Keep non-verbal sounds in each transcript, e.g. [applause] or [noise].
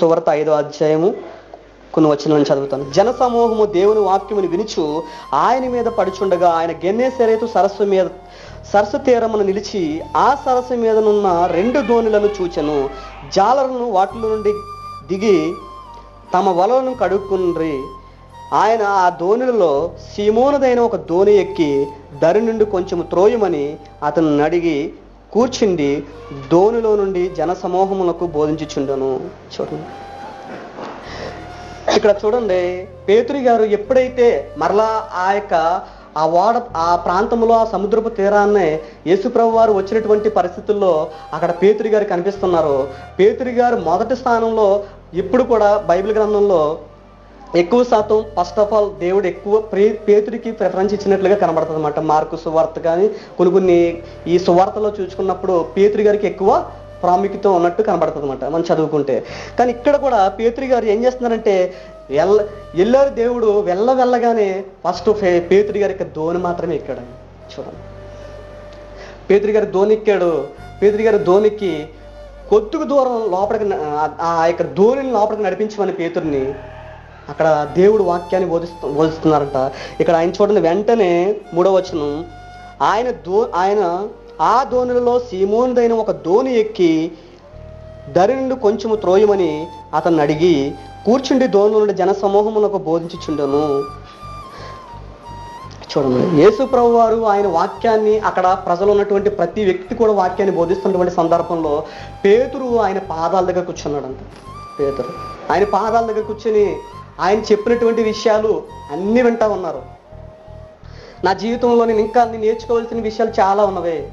సువార్త ఐదో అధ్యాయము కొన్ని వచనాలను చదువుతాను. జనసమూహము దేవుని వాక్యముని వినుచు ఆయన మీద పడుచుండగా ఆయన గెన్నేసరేతు సరస్సు మీద సరస్సు తీరమును నిలిచి ఆ సరస్సు మీదనున్న రెండు దోణులను చూచెను. జాలరును వాటిలో నుండి దిగి తమ వలలను కడుక్కుండ్రి. ఆయన ఆ దోణులలో సీమోనదైన ఒక ధోని ఎక్కి దరి నుండి కొంచెం త్రోయమని అతను అడిగి కూర్చుండి దోనిలో నుండి జనసమూహములకు బోధించుచుండను. చూడండి. ఇక్కడ చూడండి పేతురి గారు ఎప్పుడైతే మరలా ఆ యొక్క ఆ వాడ ఆ ప్రాంతంలో ఆ సముద్రపు తీరాన్నే యేసుప్రభు వారు వచ్చినటువంటి పరిస్థితుల్లో అక్కడ పేతురి గారు కనిపిస్తున్నారు. పేతురి గారు మొదటి స్థానంలో ఇప్పుడు కూడా బైబిల్ గ్రంథంలో ఎక్కువ శాతం ఫస్ట్ ఆఫ్ ఆల్ దేవుడు ఎక్కువ ప్రే పేతుడికి ప్రిఫరెన్స్ ఇచ్చినట్లుగా కనబడుతుంది అనమాట మార్కు సువార్త కానీ కొన్ని కొన్ని ఈ సువార్తలో చూసుకున్నప్పుడు పేతుడి గారికి ఎక్కువ ప్రాముఖ్యత ఉన్నట్టు కనబడుతుంది అనమాట మనం చదువుకుంటే. కానీ ఇక్కడ కూడా పేతురి గారు ఏం చేస్తున్నారంటే ఎల్ల ఎల్లారు దేవుడు వెళ్ళ వెళ్ళగానే ఫస్ట్ పేతుడి గారి యొక్క ధోని మాత్రమే ఎక్కాడు. చూడండి. పేతుడి గారి ధోని ఎక్కాడు. పేతుడి గారి ధోనికి కొద్దిగా దూరం లోపలికి ఆ యొక్క ధోనిని లోపలికి నడిపించమని పేతుడిని అక్కడ దేవుడు వాక్యాన్ని బోధిస్తూ బోధిస్తున్నారంట. ఇక్కడ ఆయన చూడండి వెంటనే మూడవ వచనం ఆయన దో ఆయన ఆ దోణులలో సీమోనిదైన ఒక దోణి ఎక్కి దరి నుండి కొంచెము త్రోయమని అతన్ని అడిగి కూర్చుండి దోణి నుండి జన సమూహమునకు చూడండి యేసుప్రభు వారు ఆయన వాక్యాన్ని అక్కడ ప్రజలు ఉన్నటువంటి ప్రతి వ్యక్తి కూడా వాక్యాన్ని బోధిస్తున్నటువంటి సందర్భంలో పేతురు ఆయన పాదాల దగ్గర కూర్చున్నాడంట. పేతురు. ఆయన పాదాల దగ్గర కూర్చొని ఆయన చెప్పినటువంటి విషయాలు అన్నీ వింటా ఉన్నారు. నా జీవితంలో నేను ఇంకా అన్ని నేర్చుకోవాల్సిన విషయాలు చాలా ఉన్నవే.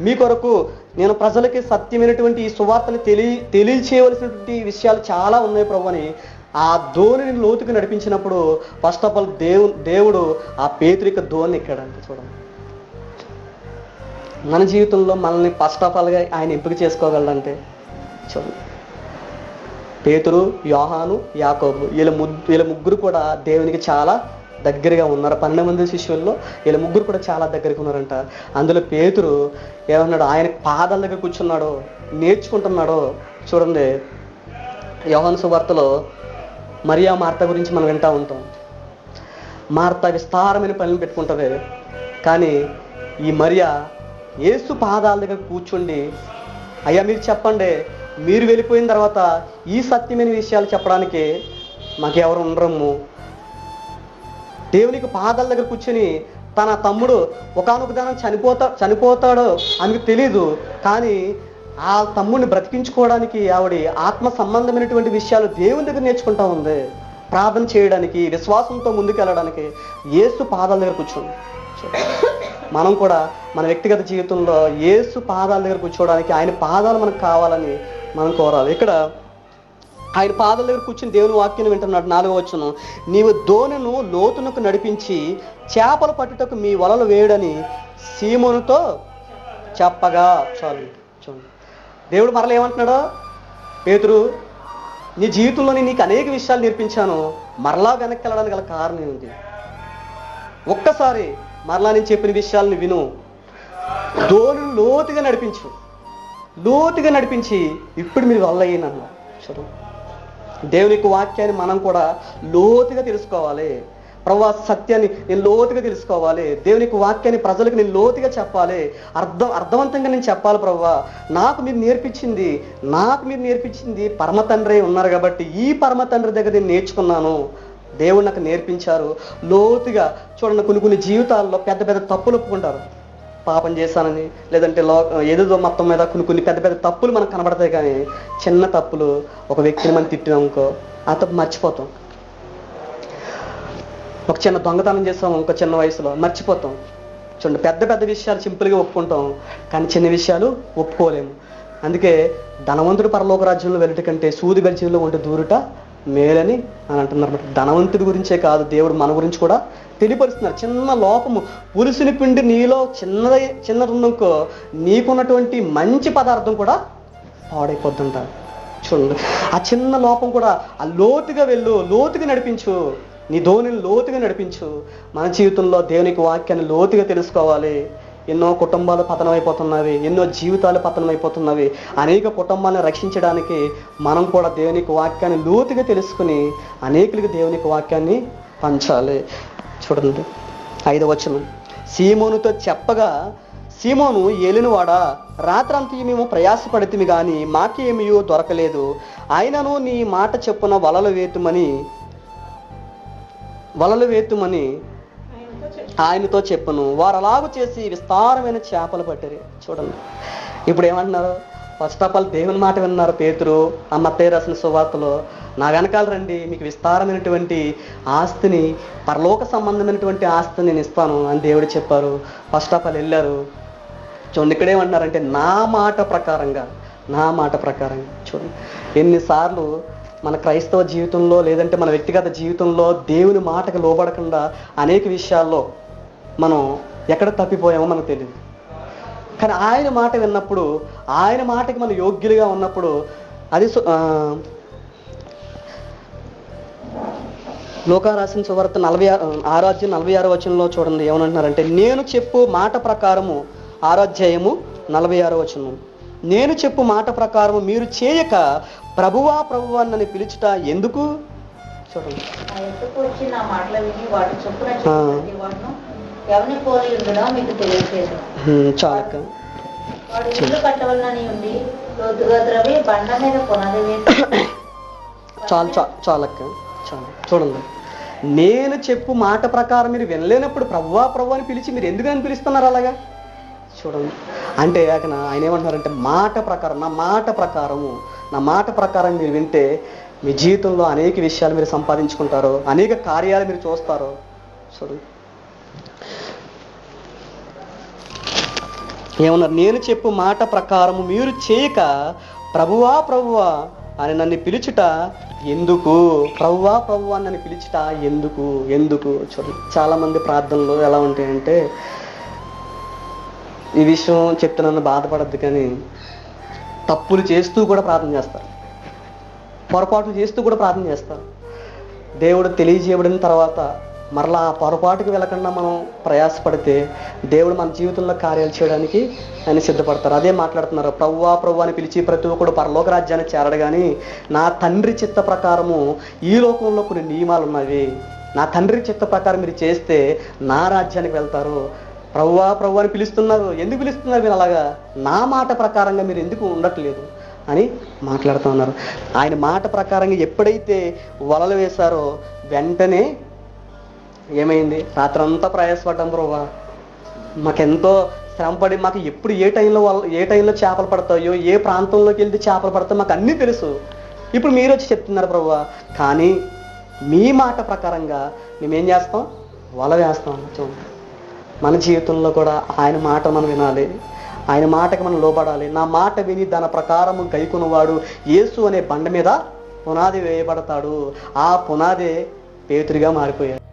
మీ కొరకు నేను ప్రజలకి సత్యమైనటువంటి ఈ సువార్తని తెలియ తెలియచేయవలసినటువంటి విషయాలు చాలా ఉన్నాయి ప్రభు అని ఆ ధోనిని లోతుకు నడిపించినప్పుడు ఫస్ట్ ఆఫ్ ఆల్ దేవు దేవుడు ఆ పేతురిక ధోని ఎక్కాడంటే చూడండి. మన జీవితంలో మనల్ని ఫస్ట్ ఆఫ్ ఆల్గా ఆయన ఎంపిక చేసుకోగలడంటే చూడండి. పేతురు యోహాను యాకోబు వీళ్ళ ముగ్గు వీళ్ళ ముగ్గురు కూడా దేవునికి చాలా దగ్గరగా ఉన్నారు. పన్నెండు మంది శిష్యుల్లో వీళ్ళ ముగ్గురు కూడా చాలా దగ్గరికి ఉన్నారంట. అందులో పేతురు ఏమన్నాడు? ఆయన పాదాల దగ్గర కూర్చున్నాడో నేర్చుకుంటున్నాడో. చూడండి యోహన్ సువార్తలో మరియా మార్త గురించి మనం వింటా ఉంటాం. మార్త విస్తారమైన పనులు పెట్టుకుంటుంది. కానీ ఈ మరియా ఏసు పాదాల దగ్గర కూర్చుండి అయ్యా మీరు చెప్పండి మీరు వెళ్ళిపోయిన తర్వాత ఈ సత్యమైన విషయాలు చెప్పడానికి మాకెవరు ఉండరమ్ము. దేవునికి పాదాల దగ్గర కూర్చొని తన తమ్ముడు ఒకనొక దానం చనిపోతా చనిపోతాడో అని తెలియదు కానీ ఆ తమ్ముడిని బ్రతికించుకోవడానికి ఆవిడ ఆత్మ సంబంధమైనటువంటి విషయాలు దేవుని దగ్గర నేర్చుకుంటా ఉంది. ప్రార్థన చేయడానికి విశ్వాసంతో ముందుకెళ్ళడానికి యేసు పాదాల దగ్గర కూర్చోండి మనం కూడా మన వ్యక్తిగత జీవితంలో యేసు పాదాల దగ్గర కూర్చోవడానికి ఆయన పాదాలు మనకు కావాలని మనం కోరాలి. ఇక్కడ ఆయన పాదాల దగ్గర కూర్చుని దేవుని వాక్యం వింటున్నాడు నాలుగో వచ్చును నీవు దోణను లోతునకు నడిపించి చేపలు పట్టుటకు మీ వలలు వేయడని సీమోనుతో చెప్పగా. చాలు. చూడండి. దేవుడు మరల ఏమంటున్నాడు? పేతురు నీ జీవితంలోని నీకు అనేక విషయాలు నేర్పించాను. మరలా వెనక్కి వెళ్ళడానికి గల కారణం ఏంటి ఒక్కసారి మరలా నేను చెప్పిన విషయాలను విను. దోణులు లోతుగా నడిపించు. లోతుగా నడిపించి ఇప్పుడు మీరు వల్ల నన్ను చదువు దేవుని యొక్క వాక్యాన్ని మనం కూడా లోతుగా తెలుసుకోవాలి. ప్రభా సత్యాన్ని నేను లోతుగా తెలుసుకోవాలి. దేవుని యొక్క వాక్యాన్ని ప్రజలకు నేను లోతుగా చెప్పాలి. అర్థం అర్థవంతంగా నేను చెప్పాలి ప్రభా. నాకు మీరు నేర్పించింది నాకు మీరు నేర్పించింది పరమ తండ్రి ఉన్నారు కాబట్టి ఈ పరమ తండ్రి దగ్గర నేను నేర్చుకున్నాను. దేవుడు నాకు నేర్పించారు. లోతుగా చూడండి కొన్ని కొన్ని జీవితాల్లో పెద్ద పెద్ద తప్పులు ఒప్పుకుంటారు. పాపం చేశానని లేదంటే లో ఏదేదో మొత్తం మీద కొన్ని కొన్ని పెద్ద పెద్ద తప్పులు మనకు కనబడతాయి కానీ చిన్న తప్పులు ఒక వ్యక్తిని మనం తిట్టినామనుకో ఆ తప్పు మర్చిపోతాం. ఒక చిన్న దొంగతనం చేస్తాం ఇంకో చిన్న వయసులో మర్చిపోతాం. చూడండి పెద్ద పెద్ద విషయాలు సింపుల్గా ఒప్పుకుంటాం కానీ చిన్న విషయాలు ఒప్పుకోలేము. అందుకే ధనవంతుడు పరలోక రాజ్యంలో వెళ్ళట కంటే సూది బెల్చీలో ఉంటే దూరుట మేలని అని అంటున్నారు. ధనవంతుడి గురించే కాదు దేవుడు మన గురించి కూడా తెలియపరుస్తున్నారు. చిన్న లోపము పులుసుని పిండి నీలో చిన్నది చిన్నదిందుకో నీకున్నటువంటి మంచి పదార్థం కూడా పాడైపోతుంటారు. చూడండి ఆ చిన్న లోపం కూడా ఆ లోతుగా వెళ్ళు లోతుగా నడిపించు. నీ ధోనిని లోతుగా నడిపించు. మన జీవితంలో దేవునికి వాక్యాన్ని లోతుగా తెలుసుకోవాలి. ఎన్నో కుటుంబాలు పతనమైపోతున్నవి ఎన్నో జీవితాలు పతనమైపోతున్నవి. అనేక కుటుంబాలను రక్షించడానికి మనం కూడా దేవునికి వాక్యాన్ని లోతుగా తెలుసుకుని అనేకులకు దేవునికి వాక్యాన్ని పంచాలి. చూడండి ఐదవ వచనం. సీమోనుతో చెప్పగా సీమోను ఏలినవాడా? రాత్రంతా మేము ప్రయాసపడితిమి కానీ మాకేమియో దొరకలేదు. అయినను నీ మాట చెప్పున వలలు వేతుమని వలలు వేతుమని ఆయనతో చెప్పను. వారు అలాగూ చేసి విస్తారమైన చేపలు పట్టారు. చూడండి. ఇప్పుడు ఏమంటున్నారు? ఫస్ట్ ఆఫ్ ఆల్ దేవుని మాట విన్నారు పేతురు. ఆ మత్తయ్య రాసిన సువార్తలో నా వెనకాల రండి మీకు విస్తారమైనటువంటి ఆస్తిని పరలోక సంబంధమైనటువంటి ఆస్తిని నేను ఇస్తాను అని దేవుడు చెప్పారు. ఫస్ట్ ఆఫ్ ఆల్ వెళ్ళారు. చూడండి ఇక్కడేమంటున్నారంటే నా మాట ప్రకారంగా నా మాట ప్రకారంగా. చూడండి. ఎన్నిసార్లు మన క్రైస్తవ జీవితంలో లేదంటే మన వ్యక్తిగత జీవితంలో దేవుని మాటకు లోబడకుండా అనేక విషయాల్లో మనం ఎక్కడ తప్పిపోయామో మనకు తెలియదు కానీ ఆయన మాట విన్నప్పుడు ఆయన మాటకి మనం యోగ్యులుగా ఉన్నప్పుడు అది లోకా రాసిన సువార్త నలభై ఆరు ఆరోగ్యం నలభై ఆరో వచనంలో చూడండి ఏమనంటున్నారంటే నేను చెప్పు మాట ప్రకారము ఆరోధ్యాయము నలభై ఆరో వచనం నేను చెప్పు మాట ప్రకారము మీరు చేయక ప్రభువా ప్రభువా నన్ను పిలుచుట ఎందుకు? చూడండి. ఎవరిని పోలి ఉండడో మీకు చాలక్క. వాడు ఇల్లు కట్టవలనని ఉండి లోతుగా ద్రవి బండ మీద పునాది వేసి [coughs] చాలు చాలక్క. చాలు. చూడండి. నేను చెప్పు మాట ప్రకారం మీరు వినలేనప్పుడు ప్రభువా ప్రభు అని పిలిచి మీరు ఎందుకు అని పిలుస్తున్నారు అలాగా? చూడండి. అంటే అక్కడ ఆయన ఏమంటున్నారంటే మాట ప్రకారం నా మాట ప్రకారము నా మాట ప్రకారం మీరు వింటే మీ జీవితంలో అనేక విషయాలు మీరు సంపాదించుకుంటారు అనేక కార్యాలు మీరు చూస్తారు చూడండి ఏమన్నారు నేను చెప్పు మాట ప్రకారము మీరు చేయక ప్రభువా ప్రభువా అని నన్ను పిలుచుట ఎందుకు? ప్రభువా ప్రభువా నన్ను పిలుచుట ఎందుకు? ఎందుకు? చూడండి చాలామంది ప్రార్థనలు ఎలా ఉంటాయంటే ఈ విషయం చెప్తే నన్ను బాధపడద్దు కానీ తప్పులు చేస్తూ కూడా ప్రార్థన చేస్తారు. పొరపాట్లు చేస్తూ కూడా ప్రార్థన చేస్తారు. దేవుడు తెలియజేయబడిన తర్వాత మరలా ఆ పొరపాటుకు వెళ్ళకుండా మనం ప్రయాసపడితే దేవుడు మన జీవితంలో కార్యాలు చేయడానికి ఆయన సిద్ధపడతారు. అదే మాట్లాడుతున్నారు. ప్రవ్వా ప్రవ్వా అని పిలిచి ప్రతి ఒక్కడు పరలోక రాజ్యాన్ని చేరడు కానీ నా తండ్రి చిత్త ప్రకారము ఈ లోకంలో కొన్ని నియమాలు ఉన్నవి. నా తండ్రి చిత్త ప్రకారం మీరు చేస్తే నా రాజ్యానికి వెళ్తారు. ప్రవ్వా ప్రవ్వా అని పిలుస్తున్నారు. ఎందుకు పిలుస్తున్నారు మీరు అలాగా? నా మాట ప్రకారంగా మీరు ఎందుకు ఉండట్లేదు అని మాట్లాడుతూ ఉన్నారు. ఆయన మాట ప్రకారంగా ఎప్పుడైతే వలలు వేశారో వెంటనే ఏమైంది? రాత్రంతా ప్రయాసపడ్డాం ప్రభా. మాకెంతో శ్రమపడి మాకు ఎప్పుడు ఏ టైంలో వాళ్ళ ఏ టైంలో చేపలు పడతాయో ఏ ప్రాంతంలోకి వెళ్తే చేపలు పడతాయో మాకు అన్నీ తెలుసు. ఇప్పుడు మీరు వచ్చి చెప్తున్నారు ప్రభా. కానీ మీ మాట ప్రకారంగా మేమేం చేస్తాం? వల వేస్తాం చూడండి మన జీవితంలో కూడా ఆయన మాట మనం వినాలి. ఆయన మాటకి మనం లోపడాలి నా మాట విని దాని ప్రకారము గైకున్నవాడు యేసు అనే బండ మీద పునాది వేయబడతాడు. ఆ పునాదే పేతురిగా మారిపోయాడు.